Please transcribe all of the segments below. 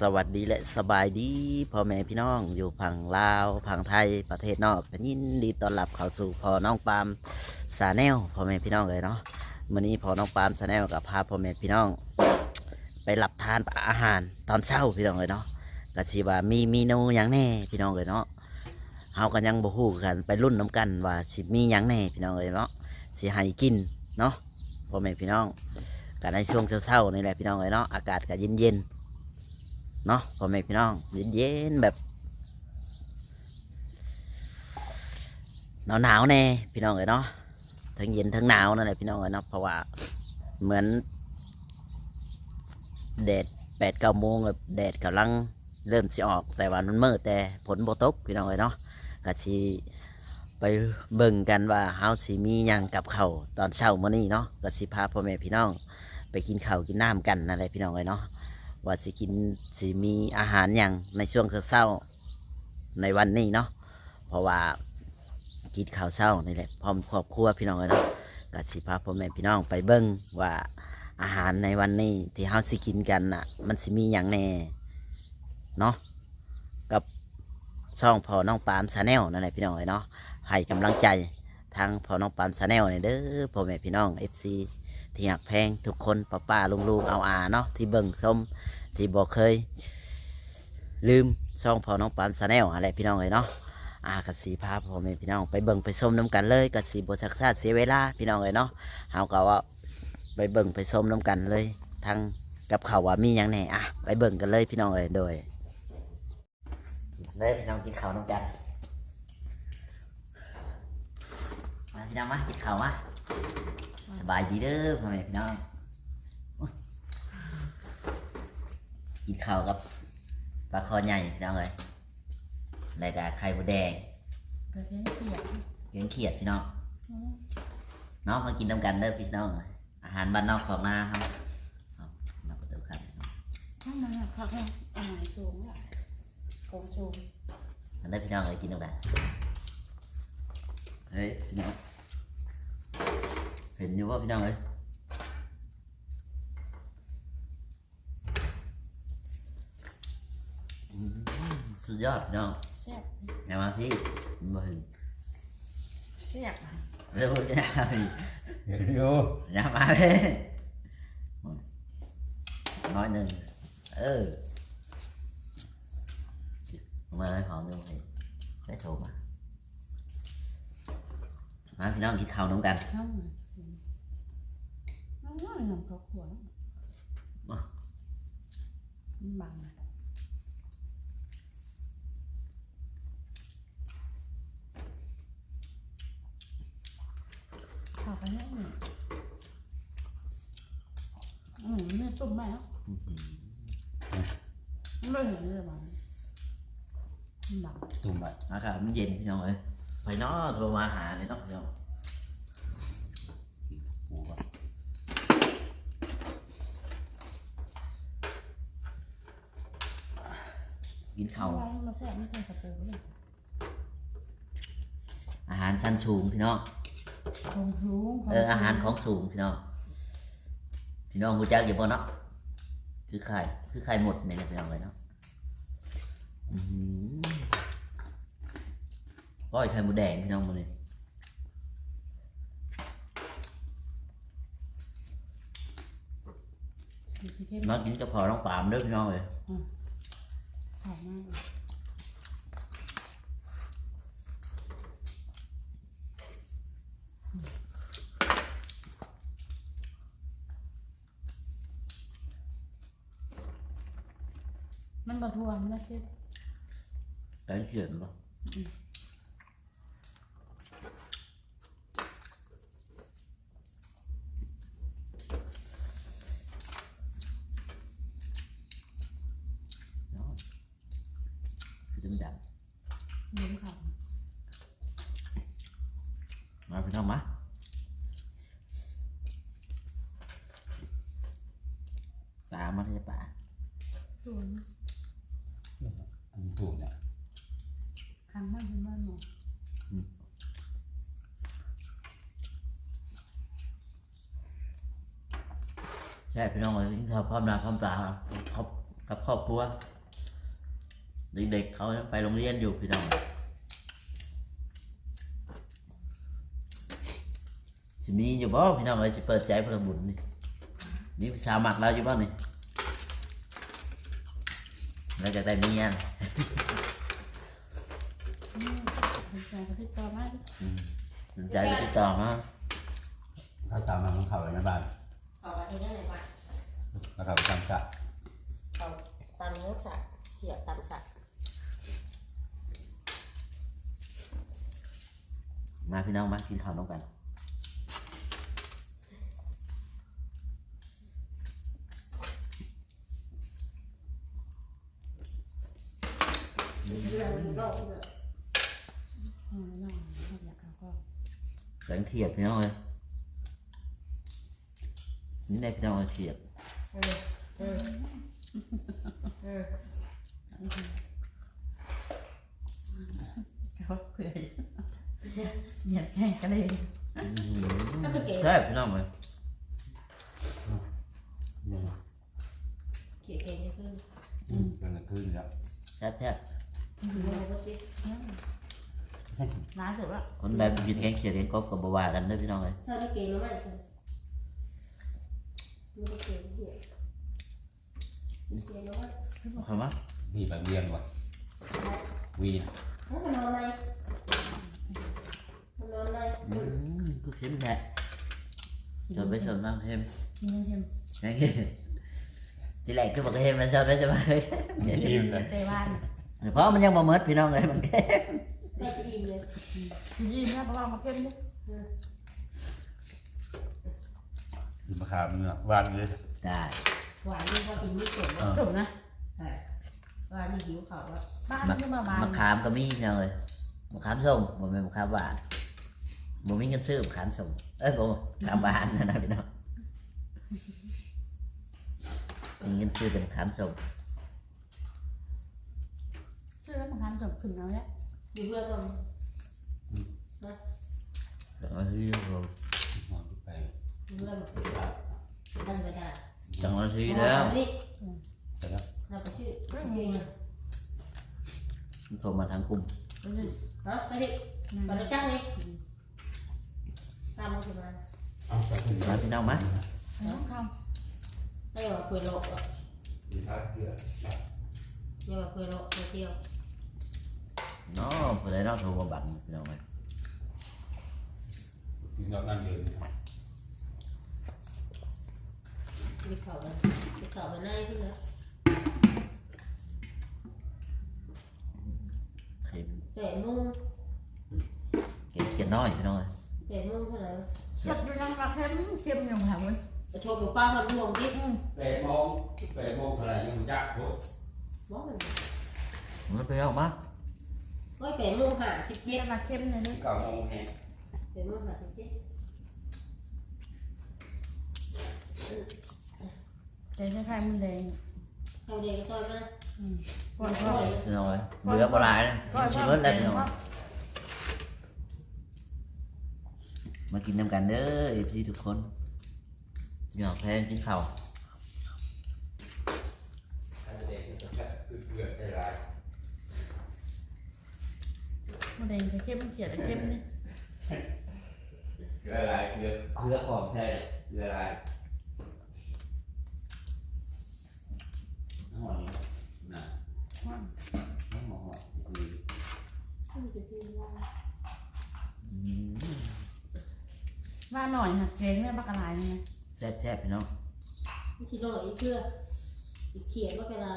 สวัสดีและสบายดีพ่อแม่พี่น้องอยู่พังลาวพังไทยประเทศนอกก็ยินดีต้อนรับเข้าสู่พ่อน้องปามสาแนลพ่อแม่พี่น้องเลยเนาะวันนี้พ่อน้องปามสาแนลกับพาพ่อแม่พี่น้อง ไปรับทานอาหารตอนเช้าพี่น้องเลยเนาะก็ชีว่ามีเมนูอย่างแน่พี่น้องเลยเนาะเฮากันยังบ่ฮู้กันไปรุ่นน้กันว่าสิมียังแน่พี่น้องเลยเนาะสิให้กินเนาะพ่อแม่พี่น้องก็ในช่วงเช้าๆนี่แหละพี่น้องเลยเนาะอากาศก็เย็นๆ เนาะพ่อแม่พี่น้องเย็นๆแบบหนาวหนาวๆแน่พี่น้องเอ๋ยเนาะทั้งเย็นทั้งหนาวนั่นแหละพี่น้องเอ๋ยเนาะเพราะว่าเหมือนแดดแปดเก้าโมงแบบแดดกำลังเริ่มสิออกแต่ว่ามันมืดแต่ผลโบตกพี่น้องเอ๋ยเนาะก็ชีไปเบิ่งกันว่าเฮาสิมียังกับเขาตอนเช้ามื้อนี้เนาะก็สิพาพ่อแม่พี่น้อง ไปกินข้าวกินน้ำกันนั่นแหละพี่น้องเอ๋ยเนาะ ว่าสิกินสิมีอาหารอย่างในช่วงเช้าในวันนี้เนาะเพราะว่ากินข้าวเช้านี่แหละพร้อมครอบครัวพี่น้องเนาะก็สิพาพ่อแม่พี่น้องไปเบิ้งว่าอาหารในวันนี้ที่เฮาสิกินกันน่ะ มันสิมีอย่างแน่เนาะกับช่องพอน้องปามชาแนลนั่นแหละพี่น้องเนาะให้กำลังใจทางพอน้องปามชาแนลเนี่ยเด้อพ่อแม่พี่น้อง FC ที่หักแพงทุกคนป้าป้าลุงลุงเอาอาเนาะที่เบิ่งชมที่บอกเคย ลืมช่องพอน้องปานซาแนลอะไรพี่น้องเลยเนาะอากับสีพาพ่อแม่พี่น้องไปเบิ่งไปชมน้ำกันเลยกับสีบสักซาเสียเวลาพี่น้องเลยเนาะเฮาก็ว่าไปเบิ่งไปชมน้ำกันเลยทางกับเขาว่ามีอย่างแหนอะไปเบิ่งกันเลยพี่น้องเลยโดยเลยพี่น้องกินข้าวน้ำกันมาพี่น้องมากินข้าวมา สบายดีเด้อพ่อแม่พี่น้องกินข้าวกับปลาคอใหญ่พี่น้องเลยแล้วก็ไข่มดแดงกระเทียมเขียดเลี้ยงเขียดพี่น้องน้องมากินน้ำกันเด้อพี่น้อง อาหารบ้านนอกของนาครับเอามาประตูครับถ้ามันพักให้อาหารสูงอะโกงสูงมันได้อพี่น้องเลยกินน้ำกันเฮ้ยพี่น้อง เห็นอยู่ว่าพี่น้องเลยอืมสุดยอดพี่น้องแซ่บแม่มาพี่มาถึงแซ่บเร็วจะเดี๋ยวดูอย่ามาเลยน้อยหนึ่งเออมาเลยหอมดูให้ได้โทรมามาพี่น้องกินข้าวน้ำกัน น้ำน้ำน้ำน้ำข้าวขวดมันบังอะข้าวไปเนี่ยอืมอืมนี่ต้มไหมอะไม่เห็นเลยมันมันบัง ตุ่มไปอากาศมันเย็นพี่น้องเอ้ยไปเนาะโทรมาหาเลยเนาะพี่น้อง ปูก่อน กินข้าวเอาไว้มาแซ่บไม่ใส่กระเป๋าเลยอาหารชั้นสูงพี่น้อง ของสูงเอออาหารของสูงพี่น้อง พี่น้องรู้จักอยู่บ่เนาะ คือไข่คือไข่หมดเนี่ยพี่น้องเลยเนาะอืมก้อยไข่หมูแดงพี่น้องมาเลยสีเข้มมากินกระเพาะน้องปามเด้อพี่น้องเลยหอ มมากมันบะทวนนะเชฟแกงเขียนบ่ เนาะคือดำ เลี้ยงเขา ๆมาพี่น้องมาตา มมาที่ป่าสวนอันปูเนี่ยทางบ้านเป็นบ้านหมอใช่พี่น้องเลยกินข้าวพร้อมหน้าพร้อมตาครับกับกับครอบครัวเด็กๆเขาไปโรงเรียนอยู่พี่น้องสิมีอยู่บ่พี่น้องเอ้ยสิเปิดใจพระบุญนี่มีสาวมักเราอยู่บ้างนี่ เราจะได้เมียนะเป็นแฟนกับที่ต่อมาดิสนใจก็ติดต่อมาถ้าตามมามันเข้าไปในบ้านเขาก็ที่นั่นไหนบ้างแล้วเขาไปทำกะเขาตำเนื้อสัตว์เขียดตำสัตว์มาพี่น้องมากินข้าวน้องกัน เรื่องมันก็เอืมน้องเขาอยากเขาก็ แข็งเทียบพี่น้องเลยนี่ในพี่น้องเอาเทียบออเออเออเขาเผื่อเหยียดแข่งกันเลยก็คือเก๋ใช่พี่น้องเลยเนี่ยเก๋เก๋ขึ้นเป็นกลางคืนแล้วแซ่บแซ่บมันก็คิด ร้านถือว่าคนแบบกินแกงเขียดแกงกบกับบาวากันเด้อพี่น้องเลยชอบที่เก๋มากๆเลยมันก็เก๋เหี้ยเก๋แล้วก็คำว่ามีแบบเรียนว่ะวีนะเขามานอนในมานอนในอืมก็เค็มแหละจนไปชนบ้างเค็มกินเค็มแกงเขียดทีแรกก็บอกเค็มมันชอบได้ใช่ไหมอิ่มเลยเตะบ้าน เพราะมันยังบ่เมิดพี่น้องเลยมันเค็มไม่จะอิ่มเลยกินยิ้มนะเพราะว่ามาเค็มเนี่ยกินมะขามเนื้อหวานเลยได้หวานนี่ก็กินไม่เก่งอ่าสมนะใช่หวานนี่หิวเขาว่าบ้านนี่มาบ้านมะขามก็มีพี่น้องเลยมะขามส้มบ่แม่นมะขามหวานบ่มีเงินซื้อมะขามส้มเอ้ยบ่มะขามหวานนะนะพี่น้องมีเงินซื้อเป็นมะขามส้ม ชื่อว่ามาทานจบขึ้นแล้วเนี่ยอยู่เพื่อนกันเฮ้ยโหนอนไปอยู่เพื่อนดันไปได้จังหวะซีแล้วนี่แต่แล้วเราก็ชื่อเก่งโทรมาทางกลุ่มก็จะฮะไปดิไปเลยจ้างนี่ตามมาสิมาเอาไปขึ้นมาพี่น้องมาน้องคไม่ว่าคุยโลกอะดีครับเกลื อไม่ว่าคุยโลกคุยเที่ยวเนาะผู้ใดเนาะโทรมาบังพี่น้องเอ้ยกินแล้วนั่งเดินมีเขาเลยมีเขาไปไหนขึ้นแล้วเข็มเตะนุ่งเข็มเขียนน้อยพี่น้องเอ้ยเตะนุ่งเท่าไหร่ำเช็ดอยู่ยังมาเค็มเค็มอยู่แถวนั้นจะโชว์หนูป้าคนดวงดิแปดโมงแปดโมงเท่าไหร่ยังยากโคตรบอกมันมันไปเอามาเฮ้ยเป็นนุ่งหาสิบเจ็เย็ดนมาเค็มเลยนี่เก้าโมงแห้งเป็นนุ่งหาสิบเจ็ดแต่คล้ายๆมันแดงเขาเด็กก็ต้อยมาปล่อยต้พ่ออยพี่น้องเอ้ยเบื่อบ่หลายนะกินชีวิตแล้วพี่น้องมากินน้ำกันเด้อเอฟซีทุกคนอยากแพงกินข้าว เด็กจะแค่คือเกลือได้ไร มันแดงแต่เค็มเกลียดแต่เค็มนี่เกลืออะไรเกลือเกลือของแท้เกลืออะไรน้ำหอมนะน้ำหอมคืออืมว่าหน่อยค่ะเกงเนี่ยบักกะลายนี่ไงแซ่บแซ่บพี่น้องช่โลกอีเกเชื่ออีเขียนก็เป็นไร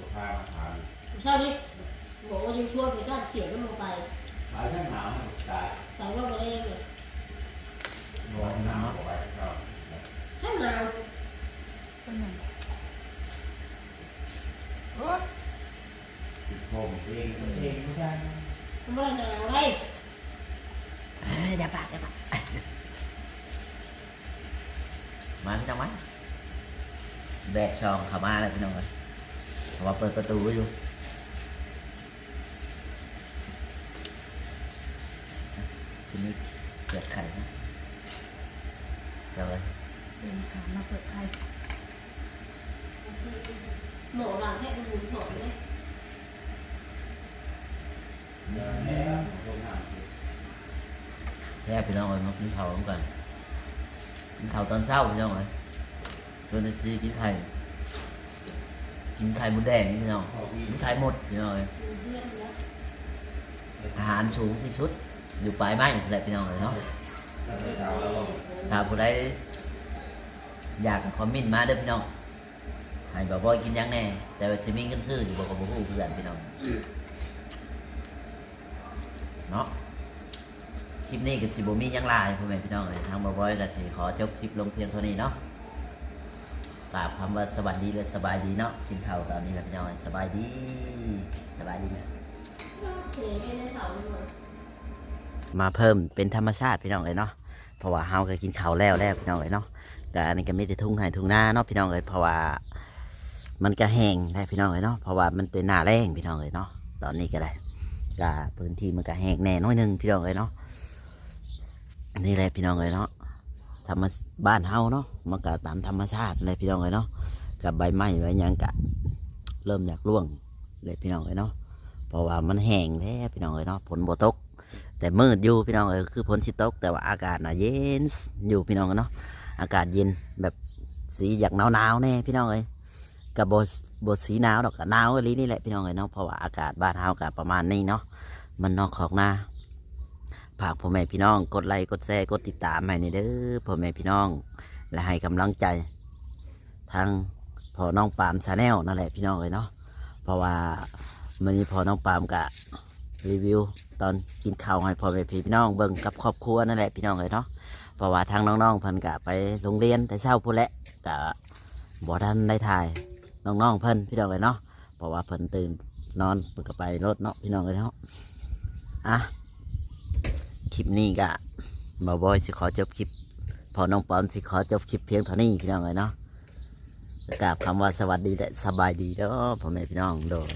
เนี่ยตัวข้ามาทานเช่าดิบอกว่าอยู่ช่วงนี้ก็เขียนก็ลงไปหลายท่านหนาวตายใส่ว่าไปเองเลยร้อนหนาวไปก็ข้างหนาวเป็นไงโอ้ติดโคมเองเองไม่ได้มันไม่ได้หนาวเลยเอ้ยอย่าปากอย่าปากมาพี่น้องมาแบกซองเข้ามาแล้วพี่น้องเอ้ยเพราะ ว่าเปิดประตูไว้อยู่ทีนี้เปิดไข่นะเจ้าเลยเป็นขามาเปิดไข่หมูหลังแค่ดูหมูเนี่ยแล้วลงน้แค่พี่น้องเอ้ยมากินข้าวร่วมกันกินข้าวตอนเช้าพี่น้องเอ้ยโดนจีกินไข่ กินไข่มดแดงพี่น้องกินไข่หมดพี่น้องเอ้ยดูเพื่อนแล้วอาหารสูงที่สุดอยู่ปลายไม้นี่แหละพี่น้องเอ้ยเนาะถ้าผู้ใดอยากคอมเมนต์มาเด้อพี่น้องให้บอกว่ากินยังแน่ แต่ว่าสิมีเงินซื้ออยู่บอกกับบ่ฮู้คือนพี่น้องเนาะคลิปนี้ก็สิบ่มียังลายพ่อแม่พี่น้องเลยทางบ่บอยก็สิขอจบคลิปลงเพียงเท่านี้เนาะ กราบคำว่าสวัสดีและสบายดีเนาะกินข้าวตอนนี้แหละพี่น้องสบายดีสบายดีนะเสียงแค่ในเสาเลยมาเพิ่มเป็นธรรมชาติพี่น้องเลยเนาะเพราะว่าเฮาก็กินข้าวแล้วแล้วพี่น้องเลยเนาะแต่อันนี้ก็ไมีแต่ทุ่งไห่ทุ่งนาเนาะพี่น้องเลยเพราะว่ามันก็แห้งได้พี่น้องเลยเนาะเพราะว่ามันเป็นหน้าแรงพี่น้องเลยเนาะตอนนี้ก็ได้ก็พื้นที่มันก็แห้งแน่น้อยหนึงพี่น้องเลยเนาะนี่แหละพี่น้องเลยเนาะ ธรรมบ้านเฮาเนาะมันก็ตามธรรมชาติเลยพี่น้องเลยเนาะกับใบไม้ใบยังกะเริ่มอยากร่วงเลยพี่น้องเลยเนาะเพราะว่ามันแห้งแล้วพี่น้องเลยเนาะฝนบ่ตก แต่มืดอยู่พี่น้องเออคือพ้นชิตก แต่ว่าอากาศน่ะเย็นอยู่พี่น้องเนาะอากาศเย็นแบบสีอยากหนาวหนาวแน่พี่น้องเอ้ยกับบบบสีหนาวดอกกับหนาวอะไรนี่แหละพี่น้องเอ้ยเนาะเพราะว่าอากาศบ้านเฮากับประมาณนี้เนาะมันนอกขอกหน้า ฝากพ่อแม่พี่น้อง กดไลค์กดแชร์กดติดตามให้นี่เด้อพ่อแม่พี่น้อง และให้กำลังใจ ทางพ่อน้องปามชาแนลนั่นแหละพี่น้องเอ้ยเนาะเพราะว่ามันนี้พอน้องปามกะรีวิว ตอนกินข้าวให้พ่อแม่พี่น้องเบิ่งกับครอบครัวนั่นแหละพี่น้องเลยเนาะเพราะว่าทางน้องๆเพิ่นกะไปโรงเรียนแต่เช้าพู้นแหละกะบ่ทันได้ถ่ายน้องๆเพิ่นพี่น้องเลยเนาะเพราะว่าเพิ่นตื่นนอนเพิ่นก็ไปรถเนาะพี่น้องเลยเนาะอะ คลิปนี้กะมาบอยสิขอจบคลิป พอน้องปอมสิขอจบคลิปเพียงเท่านี้พี่น้องเลยเนาะกราบคำว่าสวัสดีและสบายดีเด้อพ่อแม่พี่น้องโดย